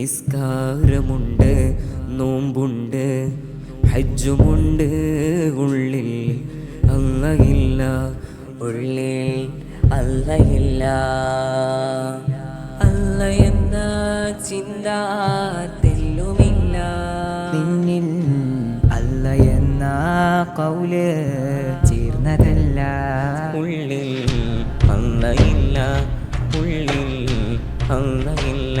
നിസ്കാരമുണ്ട് നോമ്പുണ്ട് ഹജ്ജുമുണ്ട്. ഉള്ളിൽ അല്ലയില്ല ഉള്ളിൽ അല്ലയില്ല അല്ല എന്ന ചിന്ത തെല്ലുമില്ല. നിന്നിൽ അല്ല എന്ന കൗൽ ചേർന്നതല്ല. ഉള്ളിൽ അല്ലയില്ല ഉള്ളിൽ അല്ലയില്ല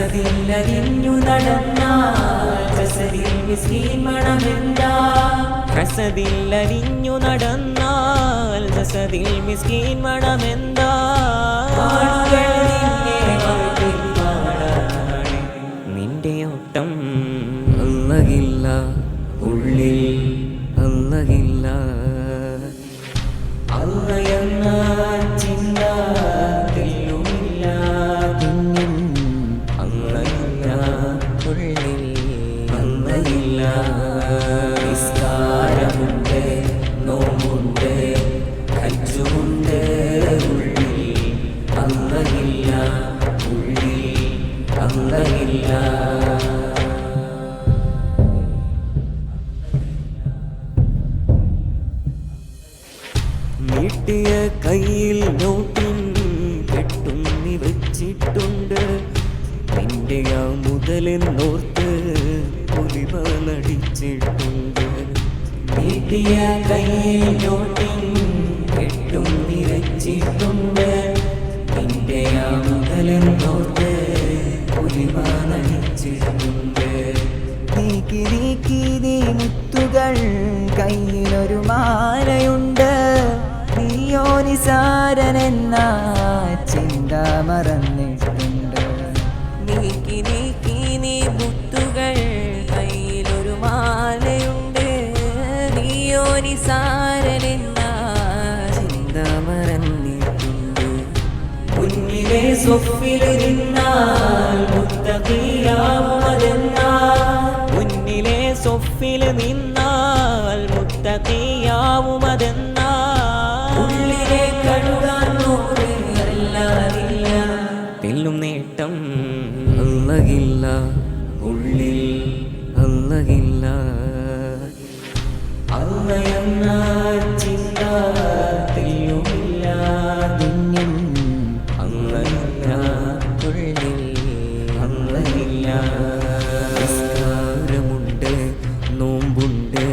അസതില്ലതിഞ്ഞു നടന്നാൽ കസതിൽ മിസ്കീൻ മണമെന്താ ഹസദില്ലരിഞ്ഞു നടന്നാൽ കസതിൽ മിസ്കീൻ അല്ലയില്ല നിസ്കാരമുണ്ട് നോമ്പുണ്ട് ഹജ്ജുമുണ്ട് ഉള്ളിൽ അല്ലയില്ല ഉള്ളിൽ അല്ലയില്ല നീട്ടിയ കയ്യിൽ നോട്ടിൻ കെട്ടുന്നി വെച്ചിട്ടുണ്ട്. നിന്റെ മുതലെന്നോർത്ത് പൊലിവ നടിച്ചിട്ടുണ്ട് നീട്ടിയ കയ്യിൽ നോട്ടിൻ കെട്ടുന്നി വെച്ചിട്ടുണ്ട് നിന്റെ ആ മുതലെന്നോർത്ത് പൊലിവ നീക്കി മുത്തുകൾ കയ്യിലൊരു മാലയുണ്ട്. നീയോ നിസാരനെന്ന നീയോ നിസാരനെന്ന ചിന്ത മറന്നിട്ടുണ്ട് സ്വപ്പിൽ നിന്നാൽ മുന്നിലെ ഉള്ളിലെ കഴുകാൻ തെല്ലും നേട്ടം അല്ലകില്ല. ഉള്ളിൽ അല്ലകില്ല. നിസ്കാരമുണ്ട് നോമ്പുണ്ട്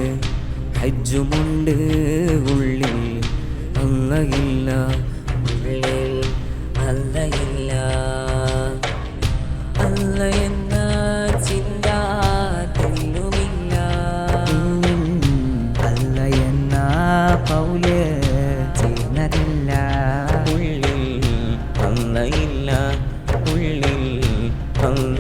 ഹജ്ജുമുണ്ട്. ഉള്ളിൽ അല്ലയില്ല ഉള്ളിൽ അല്ലയില്ല അല്ലയില്ല